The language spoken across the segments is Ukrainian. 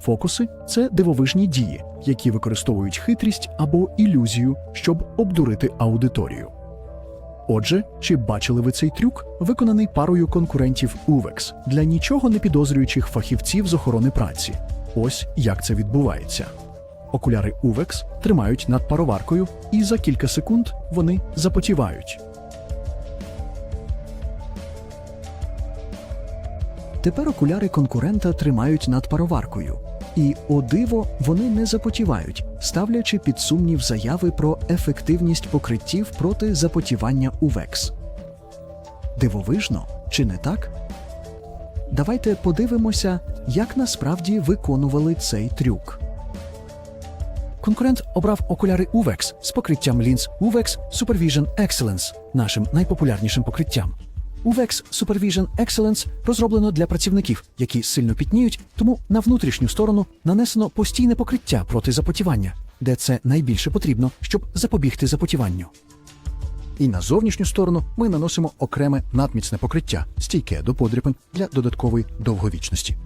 Фокуси це дивовижні дії, які використовують хитрість або ілюзію, щоб обдурити аудиторію. Отже, чи бачили ви цей трюк, виконаний парою конкурентів UVEX для нічого не підозрюючих фахівців з охорони праці? Ось як це відбувається. Окуляри UVEX тримають над пароваркою, і за кілька секунд вони запотівають. Тепер окуляри конкурента тримають над пароваркою. І, о диво, вони не запотівають, ставлячи під сумнів заяви про ефективність покриттів проти запотівання УВЕКС. Дивовижно, чи не так? Давайте подивимося, як насправді виконували цей трюк. Конкурент обрав окуляри UVEX з покриттям лінз UVEX Supervision Excellence, нашим найпопулярнішим покриттям. UVEX Supervision Excellence розроблено для працівників, які сильно пітніють, тому на внутрішню сторону нанесено постійне покриття проти запотівання, де це найбільше потрібно, щоб запобігти запотіванню. І на зовнішню сторону ми наносимо окреме надміцне покриття, стійке до подряпин для додаткової довговічності.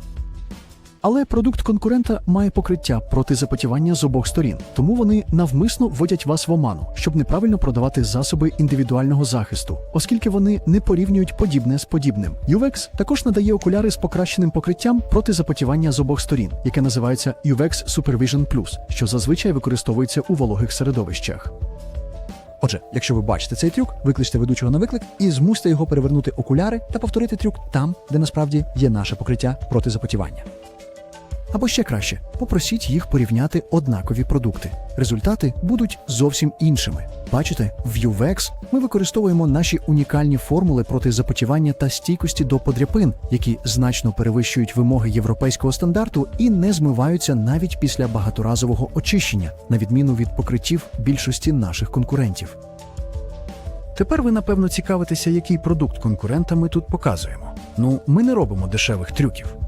Але продукт конкурента має покриття проти запотівання з обох сторін, тому вони навмисно вводять вас в оману, щоб неправильно продавати засоби індивідуального захисту, оскільки вони не порівнюють подібне з подібним. UVEX також надає окуляри з покращеним покриттям проти запотівання з обох сторін, яке називається UVEX Supervision Plus, що зазвичай використовується у вологих середовищах. Отже, якщо ви бачите цей трюк, викличте ведучого на виклик і змусьте його перевернути окуляри та повторити трюк там, де насправді є наше покриття проти запотівання. Або ще краще, попросіть їх порівняти однакові продукти. Результати будуть зовсім іншими. Бачите, в UVEX ми використовуємо наші унікальні формули проти запотівання та стійкості до подряпин, які значно перевищують вимоги європейського стандарту і не змиваються навіть після багаторазового очищення, на відміну від покриттів більшості наших конкурентів. Тепер ви напевно цікавитеся, який продукт конкурента ми тут показуємо. Ну, ми не робимо дешевих трюків.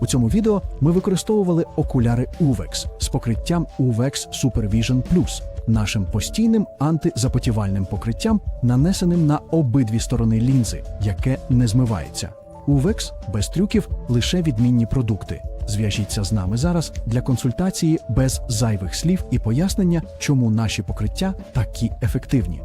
У цьому відео ми використовували окуляри UVEX з покриттям UVEX Supervision Plus, нашим постійним антизапотівальним покриттям, нанесеним на обидві сторони лінзи, яке не змивається. UVEX без трюків лише відмінні продукти. Зв'яжіться з нами зараз для консультації без зайвих слів і пояснення, чому наші покриття такі ефективні.